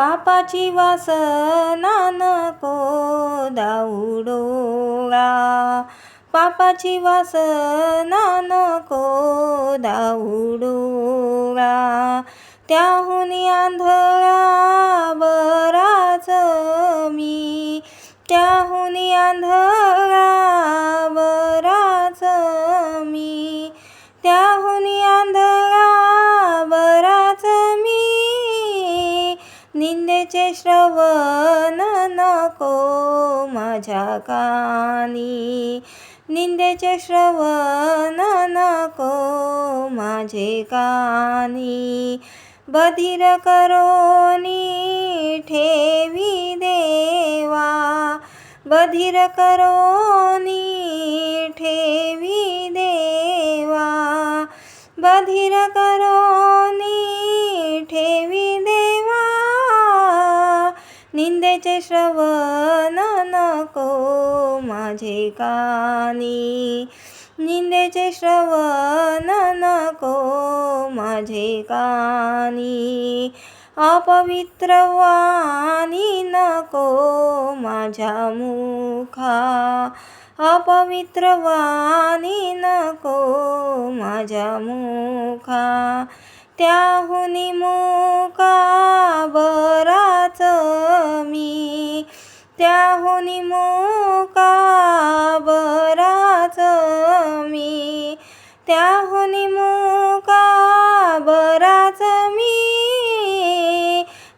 पापाची वासना नको दाऊडोळा. पापाची वासना नको दाऊडोळा. त्याहून आंधळा बराच मी. त्याहून आंधळा बराच मी. त्याहून आंधळा निंदेचे श्रवण नको माझ्या कानी. निंदेचे श्रवण नको माझे कानी. बधीर करोनी ठेवी देवा. बधीर करोनी ठेवी देवा. बधीर करोनी निंदेचे श्रवण नको माझे कानी. निंदेचे श्रवण नको माझे कानी. अपवित्र वाणी नको माझ्या मुखा. अपवित्र वाणी नको माझ्या मुखा. त्याहुनी मुका बर मी त्याहुनी मुका बराच मी त्याहुनी मुका बराच मी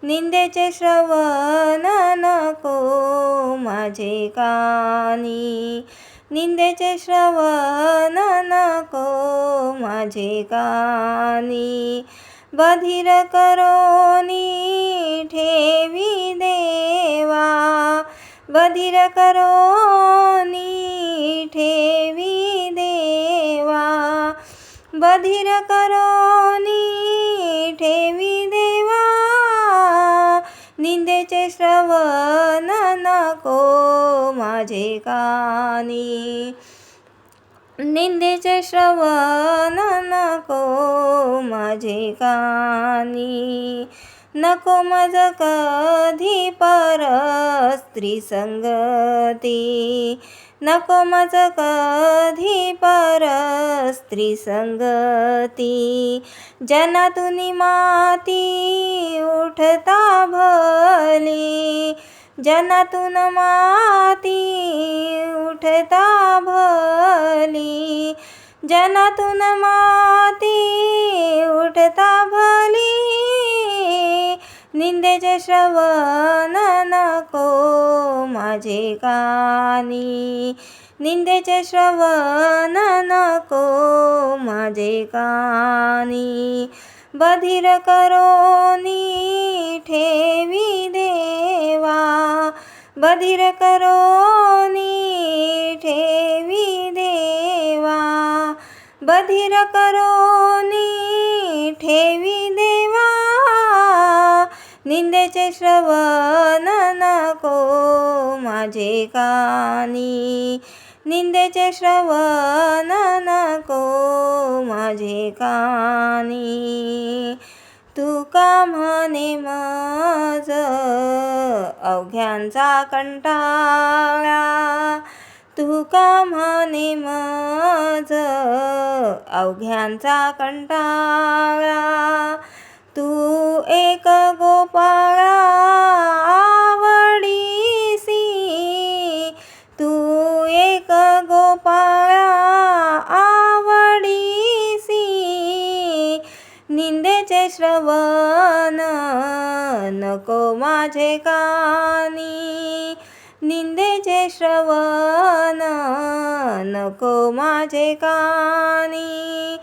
निंदेचे श्रवण नको माझे कानी. निंदेचे श्रवण नको माझे कानी. बधीर करोनी ठेवी देवा बधीर करोनी ठेवी देवा बधीर करोनी ठेवी देवा निंदेचे श्रवण नको माझे कानी निंदेचे श्रवण नको माझे कानी नको मज कधी पर स्त्री संगती. नको मज कधी पर स्त्री संगती. जनातून माती उठता भली. जनातून माती उठता भली. जनातून माती उठता भली। निंदेचे श्रवण नको माझे कानी निंदेचे श्रवण नको माझे कानी बधीर करोनी ठेवी देवा। बधीर करोनी ठेवी देवा बधिर करोनी ठेवी देवा. निंदेचे श्रवण नको माझे कानी. निंदेचे श्रवण नको माझे कानी. का म्हणे मज अवघ्यांचा कंटाळा. तू का म्हणे मज अवघ्यांचा कंटाळा. तू एक गोपाळा आवडीसी. तू एक गोपाळा आवडीसी. निंदेचे श्रवण नको माझे कानी. निंदेचे श्रवण नको माझे कानी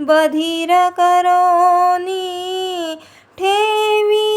बधिर करोनी ठेवी